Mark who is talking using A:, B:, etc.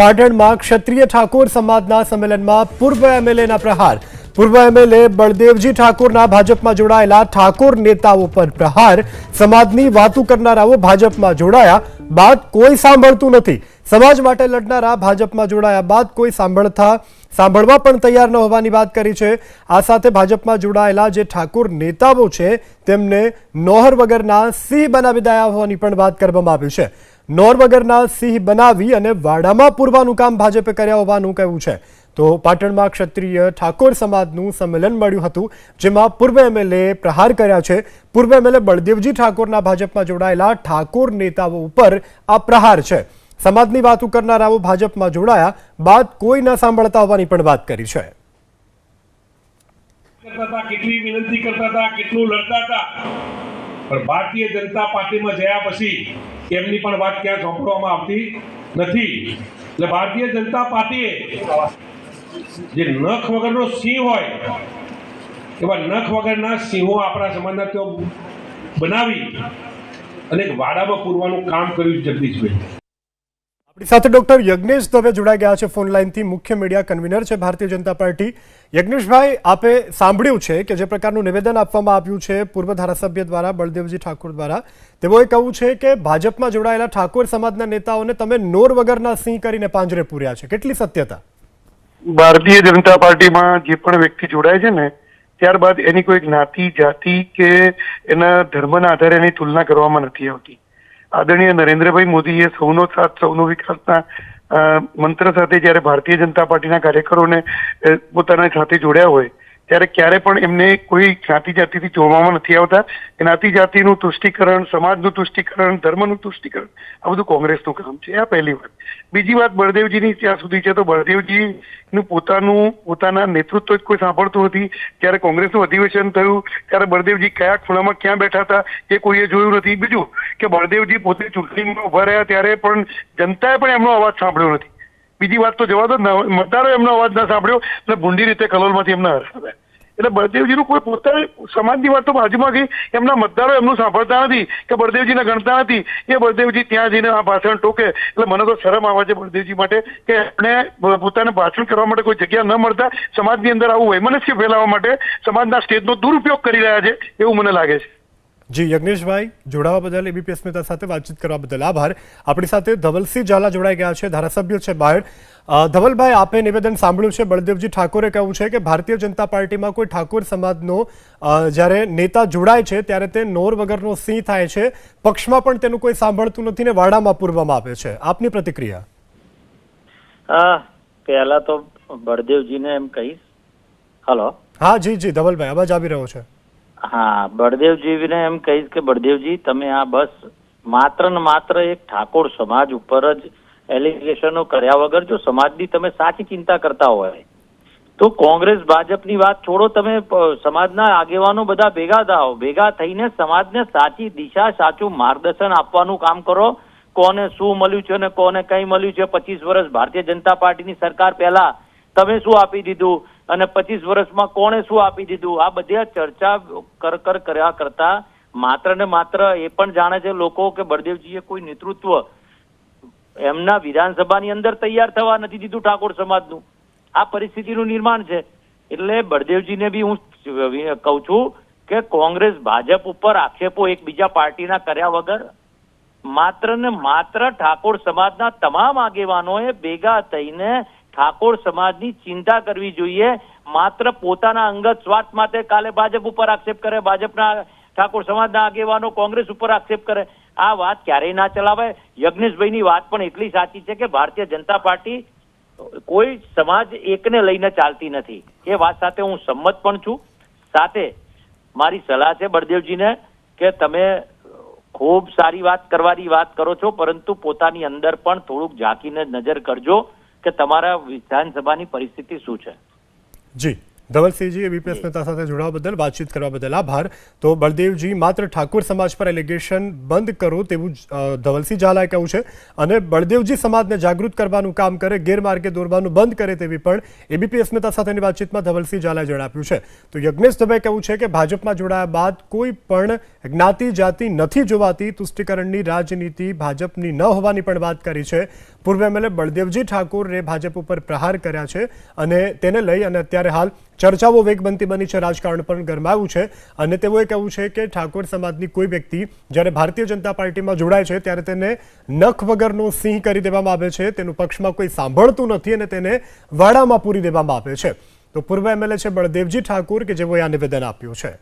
A: પાટણમાં ક્ષત્રિય ઠાકોર સમાજના સંમેલનમાં પૂર્વ એમએલએના પ્રહાર. પૂર્વ એમએલએ બળદેવજી ઠાકોરના ભાજપમાં જોડાયેલા ઠાકોર નેતાઓ પર પ્રહાર. સમાજની વાતો કરનારાઓ ભાજપમાં જોડાયા બાદ કોઈ સાંભળતું નથી. સમાજ માટે લડનારા ભાજપમાં જોડાયા બાદ કોઈ સાંભળતા સાંભળવા પણ તૈયાર ન હોવાની વાત કરી છે. આ સાથે ભાજપમાં જોડાયેલા જે ઠાકોર નેતાઓ છે, તેમને નોહર વગરના સિંહ બનાવી દયા હોવાની પણ વાત કરવામાં આવી છે. નોર વગરના સિંહ બનાવી અને વાડામાં પૂરવાનું કામ ભાજપે કર્યા હોવાનું કહ્યું છે. તો પાટણમાં ક્ષત્રિય ઠાકોર સમાજનું સંમેલન મળ્યું હતું, જેમાં પૂર્વ એમએલએ પ્રહાર કર્યા છે. પૂર્વ એમએલએ બળદેવજી ઠાકોરના ભાજપમાં જોડાયેલા ઠાકોર નેતાઓ ઉપર આ પ્રહાર છે. સમાજની વાતો કરનારાઓ ભાજપમાં જોડાયા બાદ કોઈ ન સાંભળતા હોવાની પણ વાત કરી છે.
B: ભારતીય જનતા પાર્ટીમાં જયા પછી એમની પણ વાત ક્યાં સાંભળવામાં આવતી નથી. એટલે ભારતીય જનતા પાર્ટીએ જે નખ વગરનો સિંહ હોય, એવા નખ વગરના સિંહો આપણા સમાજના તેઓ બનાવી અને વાડામાં પૂરવાનું કામ કર્યું જગદીશભાઈ.
A: આપણી સાથે ડોક્ટર યજ્ઞેશ દવે જોડાઈ ગયા છે ફોન લાઇનથી. મુખ્ય મીડિયા કન્વીનર છે ભારતીય જનતા પાર્ટી. યજ્ઞેશભાઈ, આપે સાંભળ્યું છે કે જે પ્રકારનું નિવેદન આપવામાં આવ્યું છે પૂર્વ ધારાસભ્ય દ્વારા, બળદેવજી ઠાકોર દ્વારા તેઓએ કહ્યું છે કે ભાજપમાં જોડાયેલા ઠાકોર સમાજના નેતાઓને તમે નોર વગરના સિંહ કરીને પાંજરે પૂર્યા છે. કેટલી સત્યતા?
C: ભારતીય જનતા પાર્ટીમાં જે પણ વ્યક્તિ જોડાય છે ને, ત્યારબાદ એની કોઈ જ્ઞાતિ, જાતિ કે એના ધર્મના આધારે એની તુલના કરવામાં નથી આવતી. આદરણીય નરેન્દ્રભાઈ મોદીએ સૌનો સાથ, સૌનો વિકાસના મંત્ર સાથે જ્યારે ભારતીય જનતા પાર્ટીના કાર્યકરોને પોતાના સાથે જોડ્યા હોય ત્યારે ક્યારે પણ એમને કોઈ જ્ઞાતિ જાતિથી જોવામાં નથી આવતા જ્ઞાતિ જાતિનું તુષ્ટિકરણ, સમાજનું તુષ્ટિકરણ, ધર્મનું તુષ્ટિકરણ, આ બધું કોંગ્રેસનું કામ છે. આ પહેલી વાત. બીજી વાત, બળદેવજીની ત્યાં સુધી છે તો બળદેવજીનું પોતાનું, પોતાના નેતૃત્વ જ કોઈ સાંભળતું નથી. ત્યારે કોંગ્રેસનું અધિવેશન થયું, ત્યારે બળદેવજી કયા ખૂણામાં ક્યાં બેઠા હતા એ કોઈએ જોયું નથી. બીજું કે બળદેવજી પોતે ચૂંટણીમાં ઊભા રહ્યા ત્યારે પણ જનતાએ પણ એમનો અવાજ સાંભળ્યો નથી. બીજી વાત તો જવા દો મતદારોએ એમનો અવાજ ના સાંભળ્યો, એટલે ભૂંડી રીતે કલોલમાંથી એમને હર્ષ એટલે બળદેવજીનું કોઈ પોતાની સમાજની વાત તો બાજુમાં ગઈ એમના મતદારો એમનું સાંભળતા નથી કે બળદેવજીને ગણતા નથી. એ બળદેવજી ત્યાં જઈને આ ભાષણ ટોકે. એટલે મને તો શરમ આવે છે બળદેવજી માટે કે એમને પોતાને ભાષણ કરવા માટે કોઈ જગ્યા ન મળતા, સમાજની અંદર આવું વૈમનસ્ય ફેલાવવા માટે સમાજના સ્ટેજનો દુરુપયોગ કરી રહ્યા છે એવું મને લાગે છે.
A: જી યજ્ઞેશભાઈ જોડાવા બદલ એબીપી અસ્મિતા સાથે વાતચીત કરવા બદલ આભાર. આપણી સાથે ધવલસિંહ ઝાલા જોડાઈ ગયા છે ધારાસભ્ય છે બાયડ ધવલભાઈ આપે નિવેદન સાંભળ્યું છે બળદેવજી ઠાકોરે કહ્યું છે કે ભારતીય જનતા પાર્ટીમાં કોઈ ઠાકોર સમાજનો જ્યારે નેતા જોડાય છે ત્યારે તે નોર વગરનો સિંહ થાય છે. પક્ષમાં પણ તેનું કોઈ સાંભળતું નથી ને વાડામાં પૂરવામાં આવે છે. આપની પ્રતિક્રિયા?
D: પહેલા તો બળદેવજીને એમ કહીશ. હલો.
A: હા જી જી ધવલભાઈ અવાજ આવી રહ્યો છે.
D: હા, બળદેવજીને એમ કહીશ કે બળદેવજી, તમે આ બસ માત્ર ને માત્ર એક ઠાકોર સમાજ ઉપર જ એલિગેશનો કર્યા વગર જો સમાજની તમે સાચી ચિંતા કરતા હોય, તો કોંગ્રેસ ભાજપની વાત છોડો, તમે સમાજના આગેવાનો બધા ભેગા થાઓ, ભેગા થઈને સમાજને સાચી દિશા, સાચું માર્ગદર્શન આપવાનું કામ કરો. કોને શું મળ્યું છે અને કોને કઈ મળ્યું છે? પચીસ વર્ષ ભારતીય જનતા પાર્ટીની સરકાર પહેલા તમે શું આપી દીધું? અને પચીસ વર્ષમાં કોણે શું આપી દીધું? આ બધી ચર્ચા કર કર કર્યા કરતા માત્ર ને માત્ર એ પણ જાણે છે લોકો કે બળદેવજીએ કોઈ નેતૃત્વ એમના વિધાનસભાની અંદર તૈયાર થવા નથી દીધું ઠાકોર સમાજનું. આ પરિસ્થિતિનું નિર્માણ છે. એટલે બળદેવજીને બી હું કહું છું કે કોંગ્રેસ, ભાજપ ઉપર આક્ષેપો એકબીજા પાર્ટીના કર્યા વગર માત્ર ને માત્ર ઠાકોર સમાજના તમામ આગેવાનોએ ભેગા થઈને ઠાકોર સમાજની ચિંતા કરવી જોઈએ. માત્ર પોતાના અંગત સ્વાર્થ માટે કાલે ભાજપ ઉપર આક્ષેપ કરે, ભાજપના ઠાકોર સમાજના આગેવાનો કોંગ્રેસ ઉપર આક્ષેપ કરે. આ વાત ક્યારેય ના ચલાવાય. યજ્ઞેશભાઈની વાત પણ એટલી સાચી છે કે ભારતીય જનતા પાર્ટી કોઈ સમાજ એકને લઈને ચાલતી નથી. એ વાત સાથે હું સંમત પણ છું. સાથે મારી સલાહ છે બળદેવજીને કે તમે ખૂબ સારી વાત કરવાની વાત કરો છો, પરંતુ પોતાની અંદર પણ થોડુંક ઝાંકીને નજર કરજો. કે તમારા વિધાનસભાની પરિસ્થિતિ શું છે?
A: જી. ધવલસિંહજી એબીપી નેતા સાથે જોડાવા બદલ વાતચીત કરવા બદલ આભાર. તો બળદેવજી માત્ર ઠાકોર સમાજ પર એલિગેશન બંધ કરો તેવું ધવલસિંહ ઝાલાએ કહ્યું છે. અને બળદેવજી સમાજને જાગૃત કરવાનું કામ કરે ગેરમાર્ગે દોરવાનું બંધ કરે તેવી પણ એબીપીએસ નેતા સાથેની વાતચીતમાં ધવલસિંહ ઝાલાએ જણાવ્યું છે. તો યજ્ઞેશ દવે કહ્યું છે કે ભાજપમાં જોડાયા બાદ કોઈ પણ જ્ઞાતિ જાતિ નથી જોવાતી તુષ્ટિકરણની રાજનીતિ ભાજપની ન હોવાની પણ વાત કરી છે. પૂર્વ એમએલએ બળદેવજી ઠાકોરે ભાજપ ઉપર પ્રહાર કર્યા છે અને તેને લઈ અને અત્યારે હાલ ચર્ચાઓ વેગબંતી બની છે, રાજકારણ પણ ગરમાયું છે અને તેઓએ કહેવું છે કે ઠાકોર સમાજની કોઈ વ્યક્તિ જ્યારે ભારતીય જનતા પાર્ટીમાં જોડાય છે ત્યારે તેને નખ વગરનો સિંહ કરી દેવામાં આવે છે, તેનું પક્ષમાં કોઈ સાંભળતું નથી અને તેને વાડામાં પૂરી દેવામાં આવે છે. તો પૂર્વ એમએલએ છે બળદેવજી ઠાકુર કે જેઓએ આ નિવેદન આપ્યું છે?